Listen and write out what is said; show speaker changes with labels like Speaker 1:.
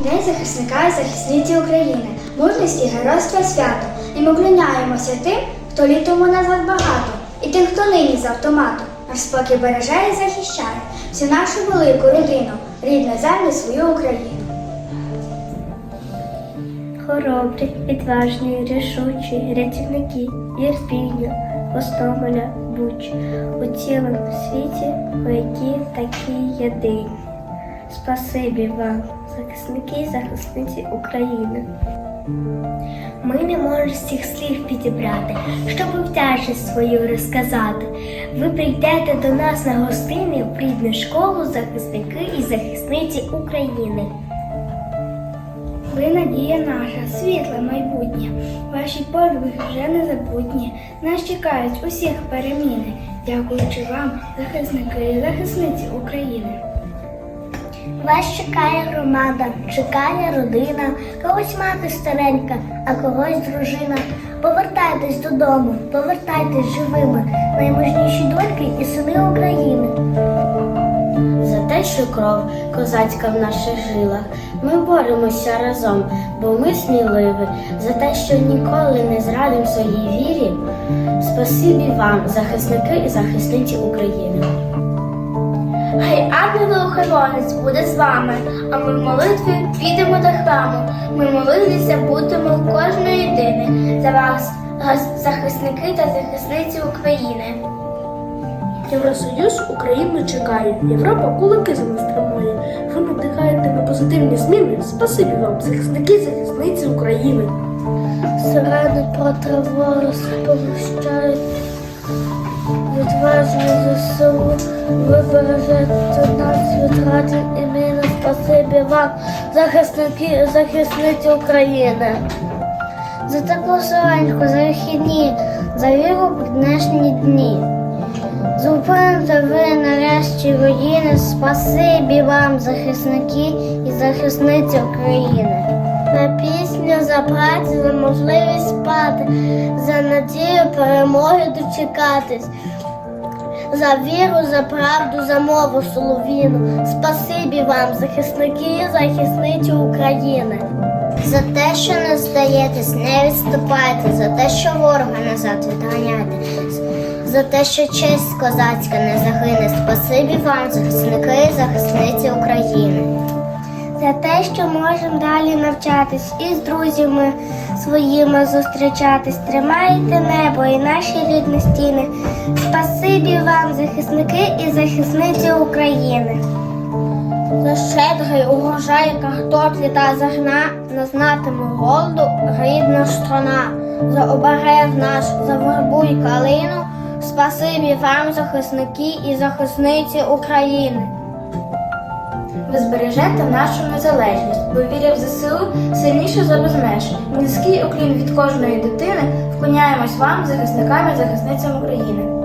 Speaker 1: День захисника і захисниці України, мужності, геройства свято. І ми вклоняємося тим, хто літому назад багато, і тим, хто нині з автомату. Наш спокій береже і захищає всю нашу велику родину, рідну землю свою Україну.
Speaker 2: Хоробрі, відважні, рішучі, рятівники, Ірпіння, Гостомеля, Буч, у цілому світі вояки такі єдині. Спасибі вам, захисники і захисниці України. Ми не можемо всіх слів підібрати, щоб вдячність свою розказати. Ви прийдете до нас на гостини в рідну школу захисники і захисниці України.
Speaker 1: Ви надія наша, світле майбутнє. Ваші подвиги вже незабутні. Нас чекають усіх переміни. Дякуючи вам, захисники і захисниці України.
Speaker 2: Вас чекає громада, чекає родина, когось мати старенька, а когось дружина. Повертайтесь додому, повертайтесь живими, наймужніші доньки і сини України. За те, що кров козацька в наших жилах, ми боремося разом, бо ми сміливі. За те, що ніколи не зрадимо своїй вірі. Спасибі вам, захисники і захисниці України. Хай ангел-охоронець буде з вами, а ми в молитві підемо до храму. Ми молилися будемо кожної дини за вас, захисники та захисниці України.
Speaker 3: Євросоюз Україну чекає, Європа кулаки за нас тримає. Ви надихаєте на позитивні зміни. Спасибі вам, захисники, захисниці України.
Speaker 2: Сирени про тривогу сповіщають відважні ЗСУ. Ви бережете нас від радів і міни. Спасибі вам, захисники захисниці України. За таку сиреньку, за вихідні, за віру в днешні дні. Зупините ви нарешті воїни, спасибі вам, захисники і захисниці України. На пісню за працю, за можливість спати, за надію перемоги дочекатись, за віру, за правду, за мову соловіну. Спасибі вам, захисники захисниці України. За те, що не здаєтесь, не відступайте, за те, що ворога назад відганяєте, за те, що честь козацька не загине. Спасибі вам, захисники захисниці України. За те, що можемо далі навчатись і з друзями своїми зустрічатись, тримаєте небо і наші рідні стіни. Спасибі вам, захисники і захисниці України. За щедрий урожай картоплі та зерна не знатиме голоду рідна страна. За оберег наш, за вербу й калину. Спасибі вам, захисники і захисниці України.
Speaker 1: Ви збережете нашу незалежність, бо віря в ЗСУ сильніше за безмеж. Низький уклін від кожної дитини вклоняємось вам, захисникам і захисницям України.